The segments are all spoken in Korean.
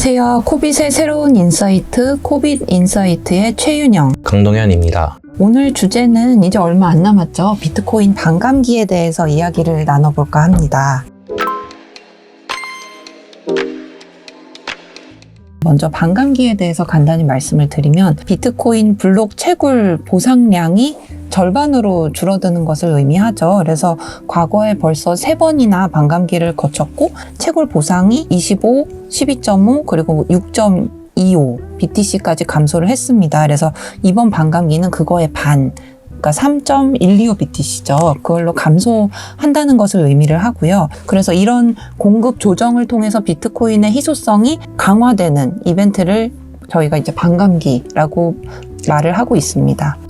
안녕하세요. 코빗의 새로운 인사이트, 코빗 인사이트의 최윤영. 강동현입니다. 오늘 주제는 이제 얼마 안 남았죠. 비트코인 반감기에 대해서 이야기를 나눠볼까 합니다. 먼저 반감기에 대해서 간단히 말씀을 드리면 비트코인 블록 채굴 보상량이 절반으로 줄어드는 것을 의미하죠. 그래서 과거에 벌써 세 번이나 반감기를 거쳤고 채굴 보상이 25, 12.5 그리고 6.25 BTC까지 감소를 했습니다. 그래서 이번 반감기는 그거의 반 그러니까 3.125 BTC죠. 그걸로 감소한다는 것을 의미를 하고요. 그래서 이런 공급 조정을 통해서 비트코인의 희소성이 강화되는 이벤트를 저희가 이제 반감기라고 말을 하고 있습니다.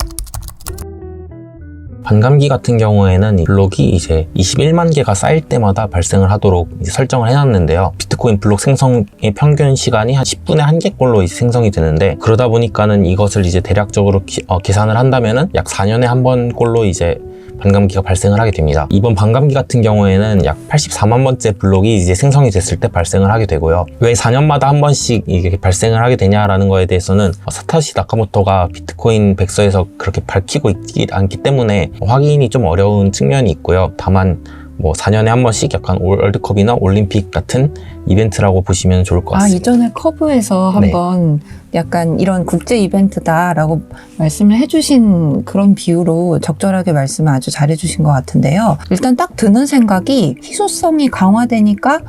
반감기 같은 경우에는 이 블록이 이제 21만 개가 쌓일 때마다 발생을 하도록 설정을 해놨는데요. 비트코인 블록 생성의 평균 시간이 한 10분에 한 개꼴로 생성이 되는데 그러다 보니까는 이것을 이제 대략적으로 기- 어, 계산을 한다면은 약 4년에 한 번꼴로 이제 반감기가 발생을 하게 됩니다. 이번 반감기 같은 경우에는 약 84만 번째 블록이 이제 생성이 됐을 때 발생을 하게 되고요. 왜 4년마다 한 번씩 이게 발생을 하게 되냐라는 거에 대해서는 어, 사토시 나카모토가 비트코인 백서에서 그렇게 밝히고 있지 않기 때문에 확인이 좀 어려운 측면이 있고요. 다만 뭐 4년에 한 번씩 약간 월드컵이나 올림픽 같은 이벤트라고 보시면 좋을 것 아, 같습니다. 이전에 커브에서 네. 한번 약간 이런 국제 이벤트다라고 말씀을 해주신 그런 비유로 적절하게 말씀을 아주 잘해주신 것 같은데요. 일단 딱 드는 생각이 희소성이 강화되니까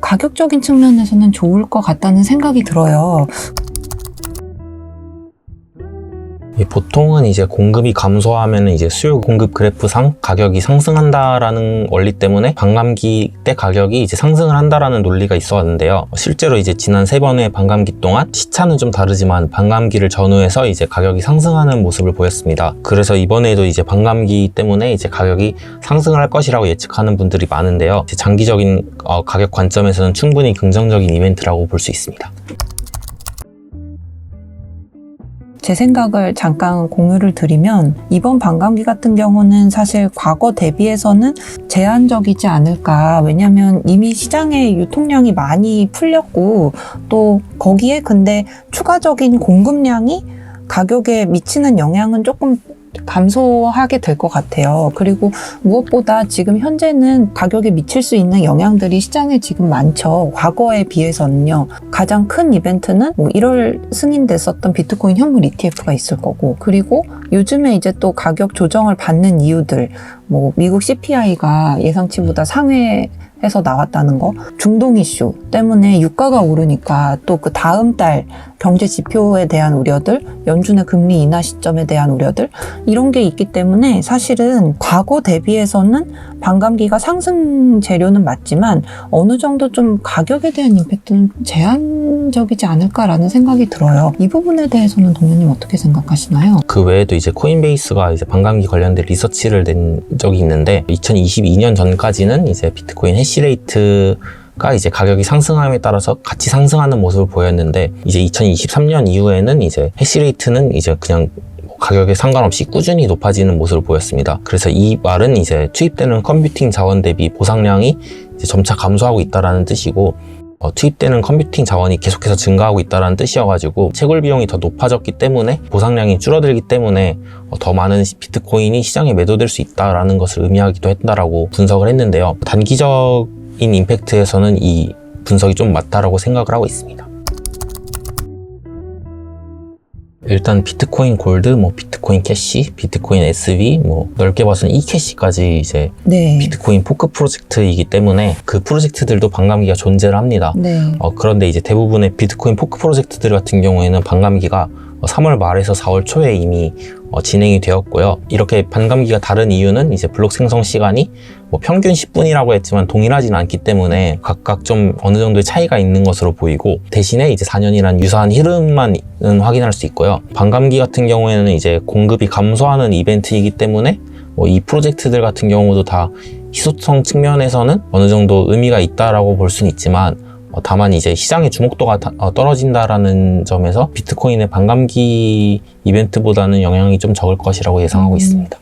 가격적인 측면에서는 좋을 것 같다는 생각이 들어요. 예, 보통은 이제 공급이 감소하면 이제 수요 공급 그래프상 가격이 상승한다라는 원리 때문에 반감기 때 가격이 이제 상승을 한다라는 논리가 있었는데요. 실제로 이제 지난 세 번의 반감기 동안 시차는 좀 다르지만 반감기를 전후해서 이제 가격이 상승하는 모습을 보였습니다. 그래서 이번에도 이제 반감기 때문에 이제 가격이 상승을 할 것이라고 예측하는 분들이 많은데요. 장기적인 어, 가격 관점에서는 충분히 긍정적인 이벤트라고 볼 수 있습니다. 제 생각을 잠깐 공유를 드리면 이번 반감기 같은 경우는 사실 과거 대비해서는 제한적이지 않을까. 왜냐하면 이미 시장의 유통량이 많이 풀렸고 또 거기에 근데 추가적인 공급량이 가격에 미치는 영향은 조금 감소하게 될 것 같아요. 그리고 무엇보다 지금 현재는 가격에 미칠 수 있는 영향들이 시장에 지금 많죠. 과거에 비해서는요. 가장 큰 이벤트는 뭐 1월 승인됐었던 비트코인 현물 ETF가 있을 거고, 그리고 요즘에 이제 또 가격 조정을 받는 이유들, 뭐 미국 CPI가 예상치보다 상회 해서 나왔다는 거, 중동 이슈 때문에 유가가 오르니까 또 그 다음 달 경제 지표에 대한 우려들, 연준의 금리 인하 시점에 대한 우려들, 이런 게 있기 때문에 사실은 과거 대비해서는 반감기가 상승 재료는 맞지만 어느 정도 좀 가격에 대한 임팩트는 제한적이지 않을까라는 생각이 들어요. 이 부분에 대해서는 동현님 어떻게 생각하시나요? 그 외에도 이제 코인베이스가 이제 반감기 관련된 리서치를 낸 적이 있는데 2022년 전까지는 이제 비트코인 해시레이트 가 이제 가격이 상승함에 따라서 같이 상승하는 모습을 보였는데 이제 2023년 이후에는 이제 해시레이트는 이제 그냥 뭐 가격에 상관없이 꾸준히 높아지는 모습을 보였습니다. 그래서 이 말은 이제 투입되는 컴퓨팅 자원 대비 보상량이 점차 감소하고 있다라는 뜻이고 어, 투입되는 컴퓨팅 자원이 계속해서 증가하고 있다는 뜻이어가지고 채굴 비용이 더 높아졌기 때문에 보상량이 줄어들기 때문에 어, 더 많은 시- 비트코인이 시장에 매도될 수 있다라는 것을 의미하기도 했다라고 분석을 했는데요. 단기적인 임팩트에서는 이 분석이 좀 맞다라고 생각을 하고 있습니다. 일단 비트코인 골드, 뭐 비트코인 캐시, 비트코인 SV, 뭐 넓게 봐서는 이 캐시까지 이제 네. 비트코인 포크 프로젝트이기 때문에 그 프로젝트들도 반감기가 존재를 합니다. 네. 어, 그런데 이제 대부분의 비트코인 포크 프로젝트들 같은 경우에는 반감기가 3월 말에서 4월 초에 이미 어, 진행이 되었고요. 이렇게 반감기가 다른 이유는 이제 블록 생성 시간이 뭐 평균 10분이라고 했지만 동일하진 않기 때문에 각각 좀 어느 정도의 차이가 있는 것으로 보이고 대신에 이제 4년이란 유사한 흐름만 확인할 수 있고요. 반감기 같은 경우에는 이제 공급이 감소하는 이벤트이기 때문에 뭐 이 프로젝트들 같은 경우도 다 희소성 측면에서는 어느 정도 의미가 있다라고 볼 수는 있지만 어, 다만 이제 시장의 주목도가 다- 어, 떨어진다라는 점에서 비트코인의 반감기 이벤트보다는 영향이 좀 적을 것이라고 예상하고 음. 있습니다.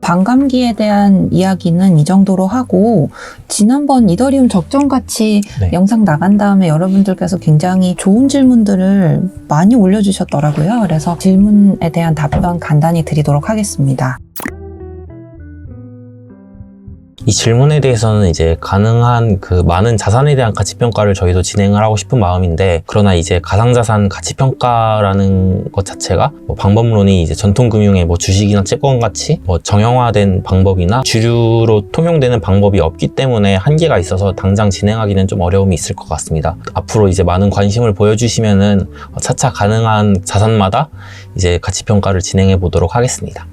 반감기에 대한 이야기는 이 정도로 하고 지난번 이더리움 적정 가치 네. 영상 나간 다음에 여러분들께서 굉장히 좋은 질문들을 많이 올려주셨더라고요. 그래서 질문에 대한 답변 간단히 드리도록 하겠습니다. 이 질문에 대해서는 이제 가능한 그 많은 자산에 대한 가치 평가를 저희도 진행을 하고 싶은 마음인데 그러나 이제 가상자산 가치 평가라는 것 자체가 뭐 방법론이 이제 전통 금융의 뭐 주식이나 채권 가치 뭐 정형화된 방법이나 주류로 통용되는 방법이 없기 때문에 한계가 있어서 당장 진행하기는 좀 어려움이 있을 것 같습니다. 앞으로 이제 많은 관심을 보여주시면은 차차 가능한 자산마다 이제 가치 평가를 진행해 보도록 하겠습니다.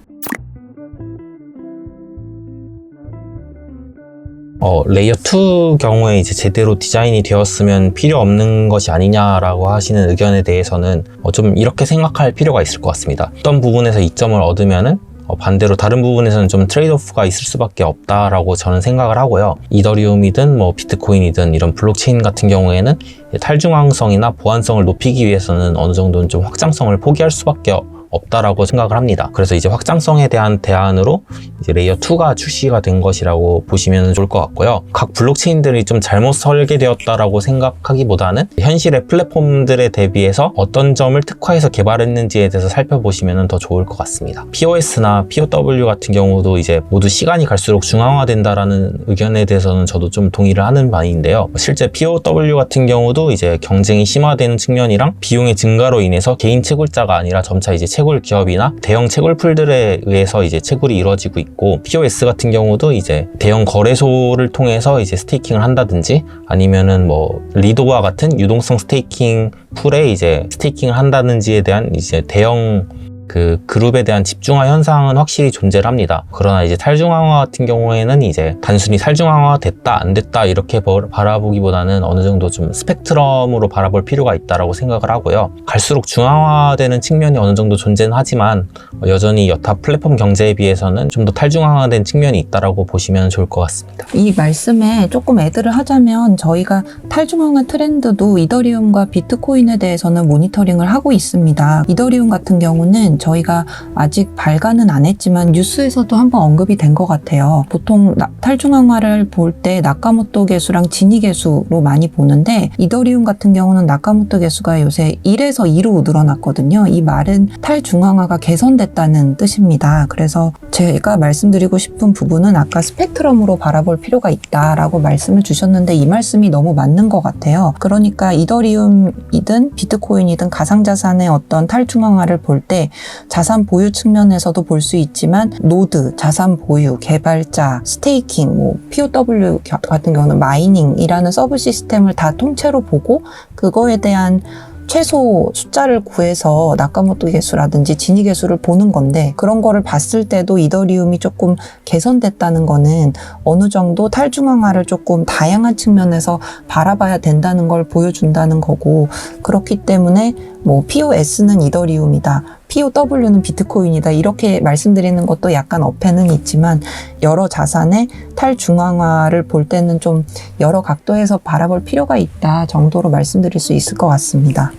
어, 레이어 2 경우에 이제 제대로 디자인이 되었으면 필요 없는 것이 아니냐라고 하시는 의견에 대해서는 어, 좀 이렇게 생각할 필요가 있을 것 같습니다. 어떤 부분에서 이점을 얻으면은 어, 반대로 다른 부분에서는 좀 트레이드오프가 있을 수밖에 없다라고 저는 생각을 하고요. 이더리움이든 뭐 비트코인이든 이런 블록체인 같은 경우에는 탈중앙성이나 보안성을 높이기 위해서는 어느 정도는 좀 확장성을 포기할 수밖에 없다라고 생각을 합니다. 그래서 이제 확장성에 대한 대안으로 이제 레이어 2가 출시가 된 것이라고 보시면 좋을 것 같고요. 각 블록체인들이 좀 잘못 설계되었다라고 생각하기보다는 현실의 플랫폼들에 대비해서 어떤 점을 특화해서 개발했는지에 대해서 살펴보시면 더 좋을 것 같습니다. POS나 POW 같은 경우도 이제 모두 시간이 갈수록 중앙화된다라는 의견에 대해서는 저도 좀 동의를 하는 바인데요. 실제 POW 같은 경우도 이제 경쟁이 심화되는 측면이랑 비용의 증가로 인해서 개인 채굴자가 아니라 점차 이제 채굴 기업이나 대형 채굴 풀들에 의해서 이제 채굴이 이루어지고 있고 POS 같은 경우도 이제 대형 거래소를 통해서 이제 스테이킹을 한다든지 아니면은 뭐 리도와 같은 유동성 스테이킹 풀에 이제 스테이킹을 한다든지에 대한 이제 대형 그 그룹에 대한 집중화 현상은 확실히 존재를 합니다. 그러나 이제 탈중앙화 같은 경우에는 이제 단순히 탈중앙화 됐다 안 됐다 이렇게 버- 바라보기보다는 어느 정도 좀 스펙트럼으로 바라볼 필요가 있다라고 생각을 하고요. 갈수록 중앙화되는 측면이 어느 정도 존재는 하지만 여전히 여타 플랫폼 경제에 비해서는 좀 더 탈중앙화된 측면이 있다라고 보시면 좋을 것 같습니다. 이 말씀에 조금 애들을 하자면 저희가 탈중앙화 트렌드도 이더리움과 비트코인에 대해서는 모니터링을 하고 있습니다. 이더리움 같은 경우는 저희가 아직 발간은 안 했지만 뉴스에서도 한번 언급이 된 것 같아요. 보통 나- 탈중앙화를 볼 때 나카모토 개수랑 지니 개수로 많이 보는데 이더리움 같은 경우는 나카모토 개수가 요새 1에서 2로 늘어났거든요. 이 말은 탈중앙화가 개선됐다는 뜻입니다. 그래서 제가 말씀드리고 싶은 부분은 아까 스펙트럼으로 바라볼 필요가 있다라고 말씀을 주셨는데 이 말씀이 너무 맞는 것 같아요. 그러니까 이더리움이든 비트코인이든 가상자산의 어떤 탈중앙화를 볼 때 자산 보유 측면에서도 볼 수 있지만 노드, 자산 보유, 개발자, 스테이킹, 뭐 POW 겨- 같은 경우는 마이닝이라는 서브 시스템을 다 통째로 보고 그거에 대한 최소 숫자를 구해서 나카모토 개수라든지 지니 개수를 보는 건데 그런 거를 봤을 때도 이더리움이 조금 개선됐다는 거는 어느 정도 탈중앙화를 조금 다양한 측면에서 바라봐야 된다는 걸 보여준다는 거고 그렇기 때문에 뭐 POS는 이더리움이다. POW는 비트코인이다. 이렇게 말씀드리는 것도 약간 어폐는 있지만 여러 자산의 탈중앙화를 볼 때는 좀 여러 각도에서 바라볼 필요가 있다 정도로 말씀드릴 수 있을 것 같습니다.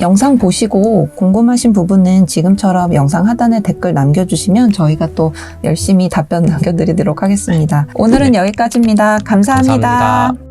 영상 보시고 궁금하신 부분은 지금처럼 영상 하단에 댓글 남겨주시면 저희가 또 열심히 답변 남겨드리도록 하겠습니다. 오늘은 여기까지입니다 감사합니다. 감사합니다.